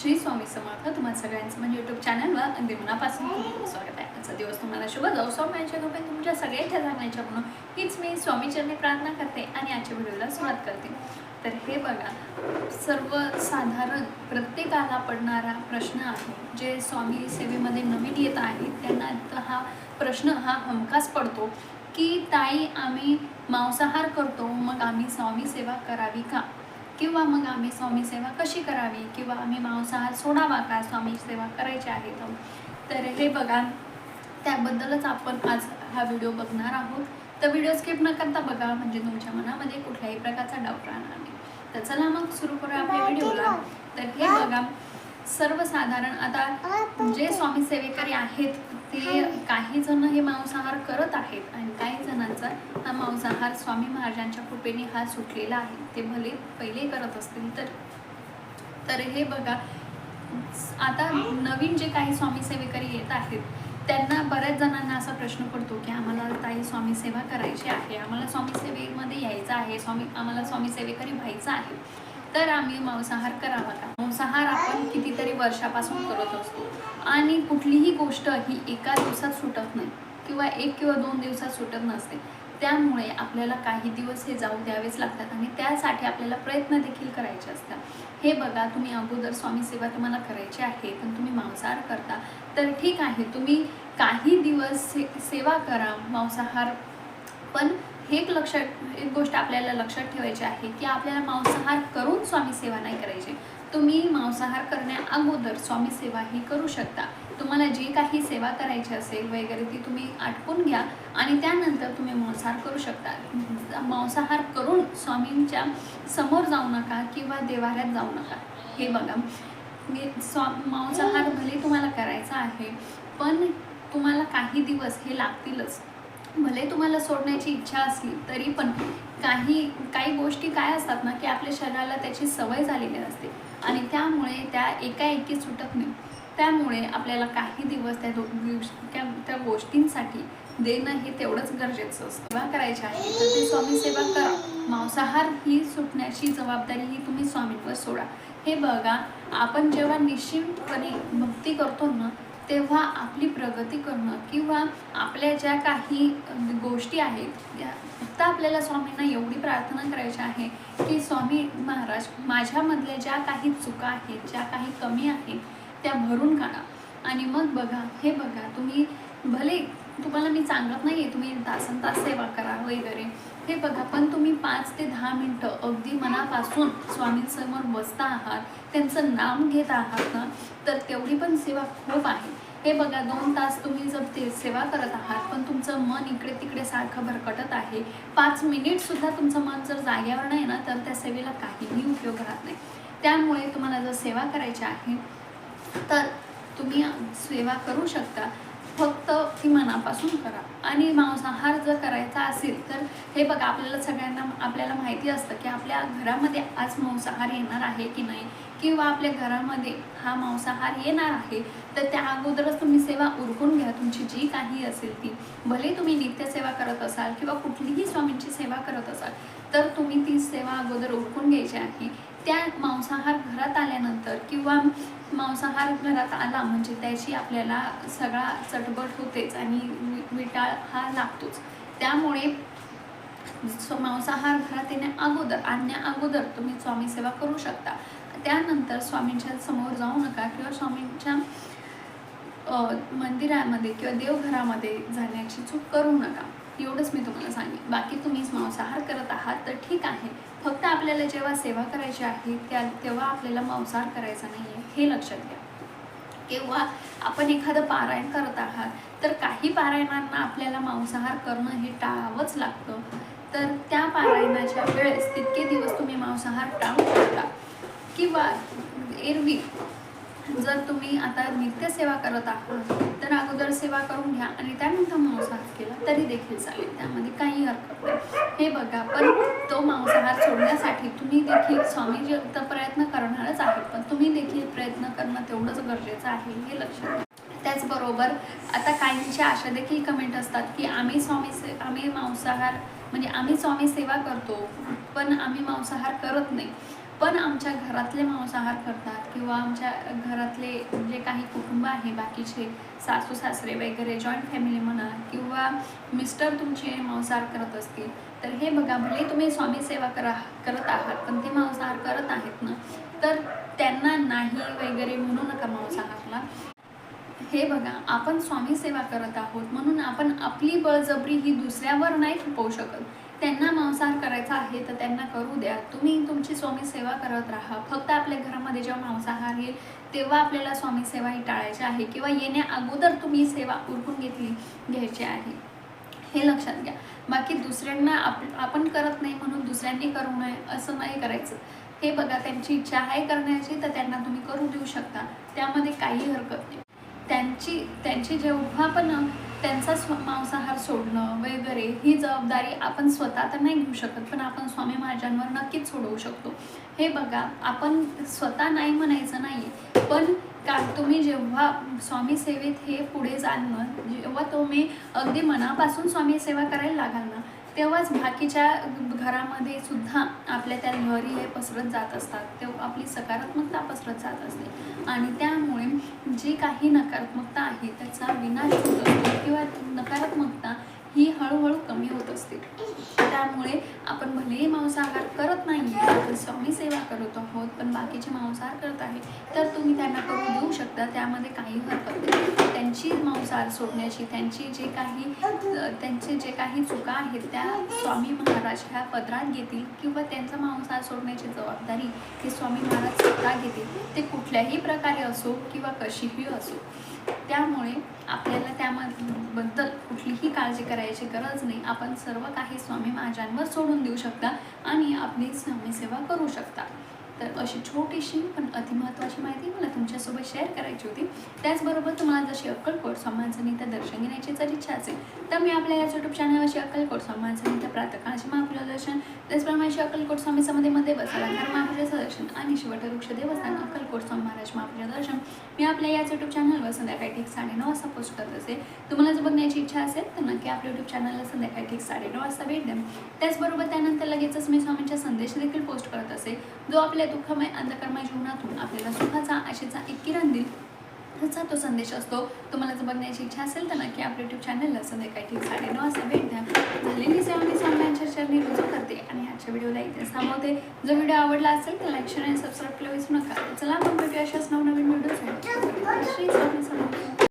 श्री स्वामी समर्थ तुम्हाला सगळ्यांचं म्हणजे युट्यूब चॅनलवर अगदी मनापासून स्वागत आहे. आजचा दिवस तुम्हाला शुभ जाऊ. स्वामींच्या कृपेने तुमच्या सगळ्यांच्या जाण्याच्या म्हणून हीच मी स्वामीचरणी प्रार्थना करते आणि आजच्या व्हिडिओला सुरुवात करते. तर हे बघा सर्वसाधारण प्रत्येकाला पडणारा प्रश्न आहे जे स्वामी सेवेमध्ये नवीन येत आहेत त्यांना हा प्रश्न हा हमखास पडतो की ताई आम्ही मांसाहार करतो मग आम्ही स्वामी सेवा करावी का? किंवा मग आम्ही स्वामी सेवा कशी करावी? किंवा आम्ही मांसाहार सोडावा का? स्वामी सेवा करायची आहे तर. तर हे बघा त्याबद्दलच आपण आज हा व्हिडिओ बघणार आहोत. तर व्हिडिओ स्किप न करता बघा म्हणजे तुमच्या मनामध्ये कुठल्याही प्रकारचा डाऊट राहणार नाही. तर चला मग सुरू करूया आपल्या व्हिडिओला. तर हे बघा सर्वसाधारण. आता जे स्वामी सेवेकरी आहेत ते काही जण हे मांसाहार करत आहेत आणि काही जणांचा हा मांसाहार स्वामी महाराजांच्या कृपेने हा सुटलेला आहे. ते भले पहिले करत असतील तर. तर हे बघा आता नवीन जे काही स्वामी सेवेकरी येत आहेत त्यांना बऱ्याच जणांना असा प्रश्न पडतो की आम्हाला ताई स्वामी सेवा करायची आहे आम्हाला स्वामी सेवेमध्ये यायचं आहे स्वामी आम्हाला स्वामी सेवेकरी व्हायचं आहे. तर आम्ही मांसाहार करावा का? मांसाहार आपण कितीतरी वर्षापासून करत असतो. आणि कुठलीही गोष्ट ही एका दिवसात सुटत नाही किंवा एक किंवा दोन दिवसात सुटत नसते. त्यामुळे आपल्याला काही दिवस हे जाऊ द्यावेच लागतात आणि त्यासाठी आपल्याला प्रयत्न देखील करायचे असतात. हे बघा तुम्ही अगोदर स्वामी सेवा तुम्हाला करायची आहे पण तुम्ही मांसाहार करता. तर ठीक आहे तुम्ही काही दिवस से सेवा करा मांसाहार. पण हे एक लक्षात एक गोष्ट आपल्याला लक्षात ठेवायची आहे की आपल्याला मांसाहार करून स्वामी सेवा नाही करायची. तुम्ही मांसाहार करण्या अगोदर स्वामी सेवा ही करू शकता. तुम्हाला जी काही सेवा करायची असेल वगैरे ती तुम्ही आटपून घ्या आणि त्यानंतर तुम्ही मांसाहार करू शकता. मांसाहार करून स्वामींच्या समोर जाऊ नका किंवा देवाऱ्यात जाऊ नका. हे बघा मी स्वा मांसाहार भले तुम्हाला करायचा आहे पण तुम्हाला काही दिवस हे लागतीलच. भले तुम्हाला सोडण्याची इच्छा असली तरी पण काही काही गोष्टी काय असतात ना की आपल्या शरीराला त्याची सवय झालेली असते. आणि त्यामुळे त्या एकाएकी सुटत नाही. त्यामुळे आपल्याला काही दिवस त्या दो दिवस त्या त्या गोष्टींसाठी देणं हे तेवढंच गरजेचं असतं. सेवा करायची आहे तर ते स्वामी सेवा करा. मांसाहार ही सुटण्याची जबाबदारी ही तुम्ही स्वामींवर सोडा. हे बघा आपण जेव्हा निश्चितपणे भक्ती करतो ना तेव्हा आपली प्रगती करणं किंवा आपल्या ज्या काही गोष्टी आहेत त्या फक्त आपल्याला स्वामींना एवढी प्रार्थना करायची आहे की स्वामी महाराज माझ्यामधल्या ज्या काही चुका आहेत ज्या काही कमी आहेत त्या भरून काढा. आणि मग बघा हे बघा तुम्ही भले तुम्हाला मी सांगत नाही आहे तुम्ही तासन तास सेवा करा वगैरे. हे बघा पण तुम्ही पाच ते दहा मिनटं अगदी मनापासून स्वामींसमोर बसता आहात त्यांचं नाम घेत आहात ना तर तेवढी पण सेवा खूप आहे. हे बघा दोन तास तुम्ही जर ते सेवा करत आहात पण तुमचं मन इकडे तिकडे सारखं भरकटत आहे. पाच मिनिटसुद्धा तुमचं मन जर जाग्यावर नाही ना तर त्या सेवेला काहीही उपयोग राहत नाही. त्यामुळे तुम्हाला जर सेवा करायची आहे तर तुम्ही सेवा करू शकता. फक्त ती मनापासून करा. आणि मांसाहार जर करायचा असेल तर हे बघा आपल्याला सगळ्यांना आपल्याला माहिती असतं की आपल्या घरामध्ये आज मांसाहार येणार आहे की नाही? किंवा आपल्या घरामध्ये हा मांसाहार येणार आहे तर त्या अगोदरच तुम्ही सेवा उरकून घ्या. तुमची जी काही असेल ती. भले तुम्ही नित्यसेवा करत असाल किंवा कुठलीही स्वामींची सेवा करत असाल तर तुम्ही ती सेवा अगोदर उरकून घ्यायची आहे. त्या मांसाहार घरात आल्यानंतर किंवा मांसाहार घरात आला म्हणजे त्याची आपल्याला सगळा चटबट होतेच आणि वि- विटाळ हा लागतोच. त्यामुळे मांसाहार घरात येण्या अगोदर आणण्या अगोदर तुम्ही स्वामी सेवा करू शकता. त्यानंतर स्वामींच्या समोर जाऊ नका किंवा स्वामींच्या मंदिरामध्ये किंवा देवघरामध्ये जाण्याची चूक करू नका. एवढंच मी तुम्हाला सांगेन. बाकी तुम्ही मांसाहार करत आहात तर ठीक आहे. फक्त आपल्याला जेव्हा सेवा करायची आहे त्या तेव्हा आपल्याला मांसाहार करायचा नाही आहे हे लक्षात घ्या. किंवा आपण एखादं पारायण करत आहात तर काही पारायणांना आपल्याला मांसाहार करणं हे टाळावंच लागतं. तर त्या पारायणाच्या वेळेस तितके दिवस तुम्ही मांसाहार टाळू शकता किंवा एरवी जर तुम्ही आता नित्यसेवा करत आहात तर अगोदर सेवा करून घ्या आणि त्यानंतर मांसाहार केला तरी देखील चालेल. त्यामध्ये काही हरकत नाही. हे बघा पण तो मांसाहार सोडण्यासाठी तुम्ही देखील स्वामीजी तर प्रयत्न करणारच आहेत. पण तुम्ही देखील प्रयत्न करणं तेवढंच गरजेचं आहे हे लक्षात त्याचबरोबर आता काहींच्या अशा देखील कमेंट असतात की आम्ही स्वामी से आम्ही मांसाहार म्हणजे आम्ही स्वामी सेवा करतो पण आम्ही मांसाहार करत नाही. पण आमच्या घरातले मांसाहार करतात किंवा आमच्या घरातले जे काही कुटुंब आहे बाकीचे सासू सासरे वगैरे जॉईंट फॅमिली म्हणा किंवा मिस्टर तुमचे मांसाहार करत असतील तर हे बघा भले तुम्ही स्वामी सेवा करा करत आहात पण ते मांसाहार करत आहेत ना तर त्यांना नाही वगैरे म्हणू नका मांसाहारला. हे बघा आपण स्वामी सेवा करत आहोत म्हणून आपण आपली बळजबरी ही दुसऱ्यावर नाही थोपवू शकत. त्यांना मांसाहार करायचा आहे तर त्यांना करू द्या. तुम्ही तुमची स्वामी सेवा करत राहा. फक्त आपल्या घरामध्ये जेव्हा मांसाहार येईल तेव्हा आपल्याला स्वामी सेवा ही टाळायची आहे. किंवा येण्या अगोदर तुम्ही सेवा उरकून घेतली घ्यायची आहे. हे लक्षात घ्या. बाकी दुसऱ्यांना आप आपण करत नाही म्हणून दुसऱ्यांनी करू नये असं नाही करायचं. हे बघा त्यांची इच्छा आहे करण्याची तर त्यांना तुम्ही करू देऊ शकता. त्यामध्ये काही हरकत नाही. त्यांची त्यांची जेव्हा पण त्यांचा स्व मांसाहार ही जबाबदारी आपण स्वतः तर नाही घेऊ शकत पण आपण स्वामी महाराजांवर नक्कीच सोडवू शकतो. हे बघा आपण स्वतः नाही म्हणायचं नाही पण का तुम्ही जेव्हा स्वामी सेवेत हे पुढे जाल ना जेव्हा तुम्ही अगदी मनापासून स्वामी सेवा करायला लागाल ना तेव्हाच बाकीच्या घरामध्ये सुद्धा आपल्या त्या लहरी हे पसरत जात असतात. तेव्हा आपली सकारात्मकता पसरत जात असते. आणि त्यामुळे जी काही नकारात्मकता आहे त्याचा विनाश होत असतो किंवा असतील. त्यामुळे आपण भलेही मांसाहार करत नाही आपण स्वामी सेवा करत आहोत पण बाकीचे मांसाहार करत आहे तर तुम्ही त्यांना करून देऊ शकता. त्यामध्ये काही हरकत नाही. त्यांची मांसाहार सोडण्याची त्यांची जे काही त्यांचे जे काही चुका आहेत त्या स्वामी महाराज ह्या पदरात घेतील किंवा त्यांचा मांसाहार सोडण्याची जबाबदारी हे स्वामी महाराज स्वतः घेतील. ते कुठल्याही प्रकारे असो किंवा कशीही असो. त्यामुळे आपल्याला त्याबद्दल बद्दल करायची गरज नाही. आपण सर्व काही स्वामी महाराजांवर सोडून देऊ शकता आणि आपली स्वामी सेवा करू शकता. तर अशी छोटीशी पण अतिमहत्त्वाची माहिती मला तुमच्यासोबत शेअर करायची होती. त्याचबरोबर तुम्हाला जशी अक्कलकोट स्वामींचं नित्य दर्शन घेण्याची जर इच्छा असेल तर मी आपल्या या यूट्यूब चॅनलवरशी अक्कलकोट स्वामींचं नित्य प्रातकाळचे महापूजा दर्शन त्याचप्रमाणे अक्कलकोट स्वामी समाधीमध्ये बसायला घर महापूजाचं दर्शन आणि शिवट वृक्ष देवस्थान अक्कलकोट स्वामी महाराज महापूजा दर्शन. मी आपल्या याच यूट्यूब चॅनलवर संध्याकाळी ठीक साडेनऊ वाजता पोस्ट करत असेल. तुम्हाला जर बघण्याची इच्छा असेल तर नक्की आपल्या यूट्यूब चॅनलला संध्याकाळी ठीक साडेनऊ वाजता भेट द्या. त्याचबरोबर त्यानंतर लगेचच मी स्वामींचा संदेश देखील पोस्ट करत असेल. जो आपल्या दुःखमय अंधकर्मय जीवनातून आपल्याला सुखाचा आशेचा एक किरण देईल तसा तो संदेश असतो. तुम्हाला जर बघण्याची इच्छा असेल तर नक्की आपल्या यूट्यूब चॅनलला संध्याकाळी ठीक साडेनऊ असं भेट द्या. झालेली सेवा मी स्वामींच्या चरणी रुजू करते आणि आजच्या व्हिडिओला इथे थांबवते. जो व्हिडिओ आवडला असेल तर लाईक शेअर आणि सबस्क्राईब केलं विसरू नका. चला मग भेटूया अशाच नवनवीन व्हिडिओ